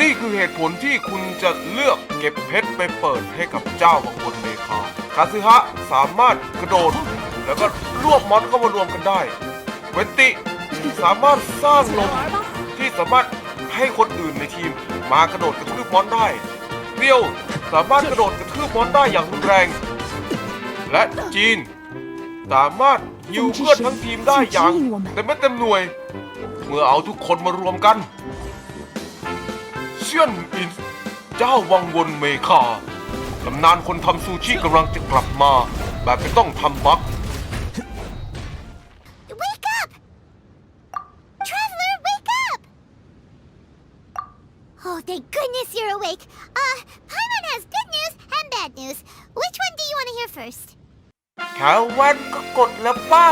นี่คือเหตุผลที่คุณจะเลือกเก็บเพชรไปเปิดให้กับเจ้าบางคนเมคาคาซึฮะสามารถกระโดด แล้วก็รวบมอนเข้ามารวมกันได้ เวนติสามารถสร้างลมที่สามารถให้คนอื่นในทีมมากระโดดกระทืบมอนได้เรียวสามารถกระโดดกระทืบมอนได้อย่างรุนแรง และจีน สามารถยิวเพื่อนทั้งทีมได้อย่างเต็มเม็ดเต็มหน่วย เมื่อเอาทุกคนมารวมกัน เซียนอินเจ้าวังวนเมคาตำนานคนทำซูชิกำลังจะกลับมา แบบไม่ต้องทำบัก Wake up! Traveler, wake up! Oh, thank goodness you're awake. Uh, Paimon has good news and bad news. Which one do you want to hear first? แถววันก็กดแล้วป้า